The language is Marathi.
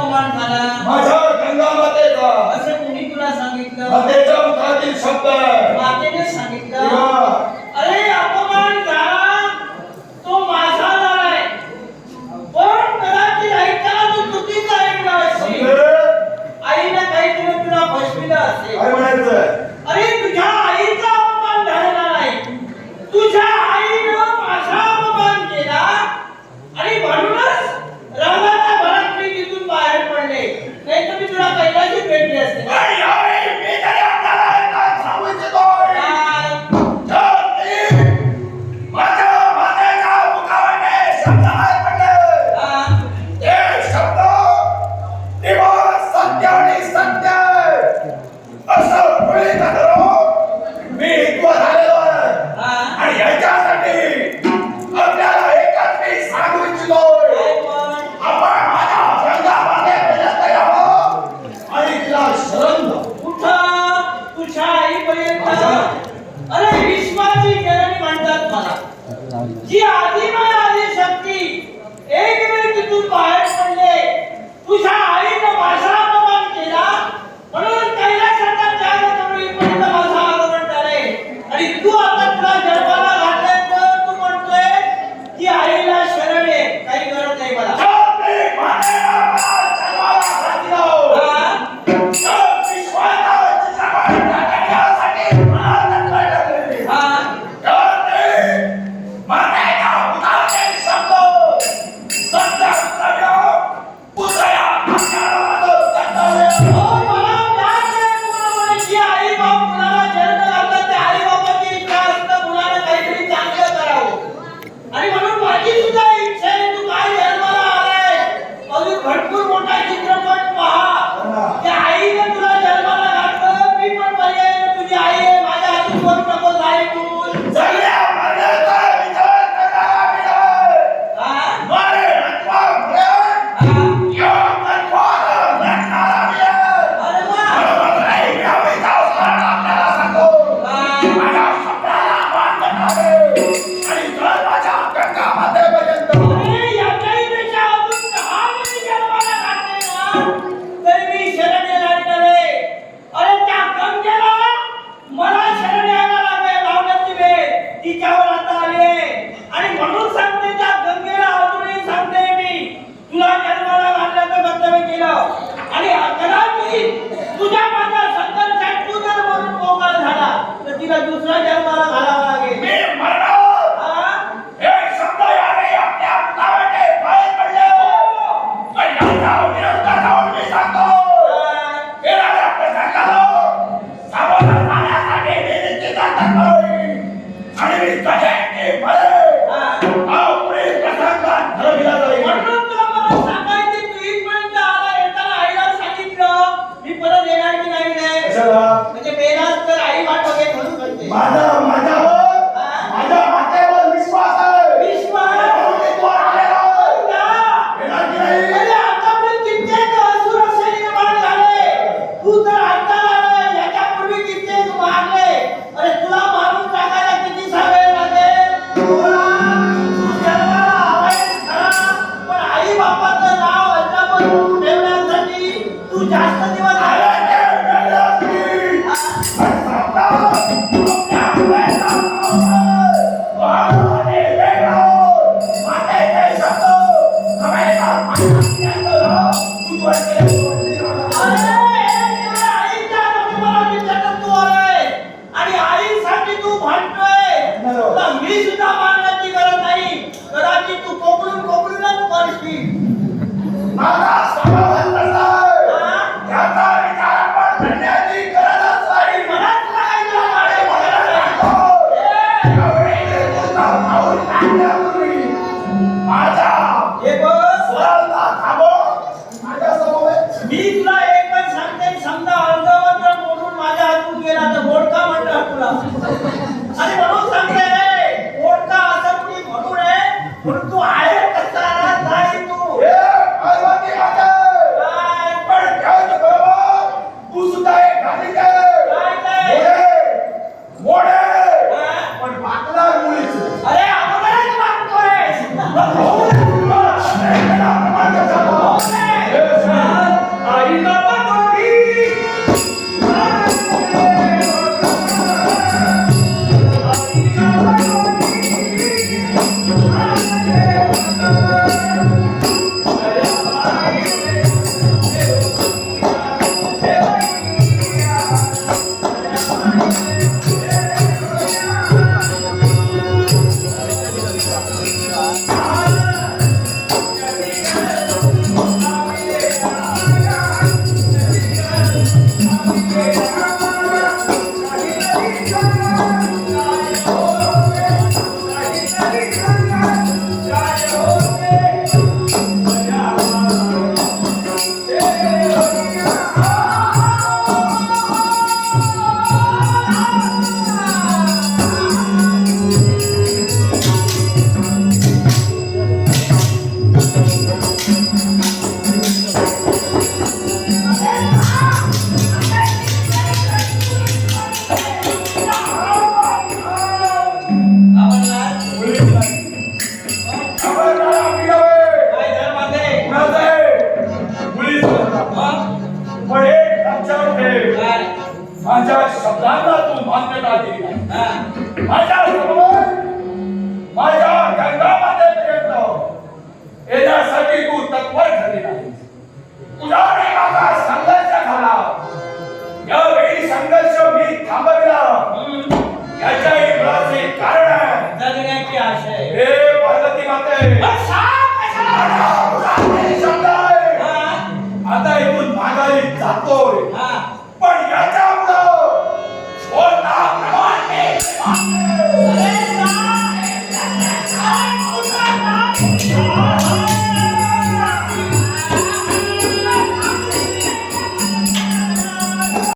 अपमान झाला. माझ्या गंगा मातेचा असे कोणी तुला सांगितलं? मातेच्या मुखातील शब्द मातेने सांगितलं. तुला पहिलाची भेटली असते आई तुझ्या आईपर्यंत. अरे विश्वाची जननी म्हणतात मला. जी आधी பகைக்கு மரண हे बघ थांबो. एक पण सांगते समजा अर्धवट बोलून माझ्या हातून गेला तर बोट म्हणतात म्हणलं तुला. माझ्या शब्दांना तू मान्यता दिली. माझ्यासमोर माझ्या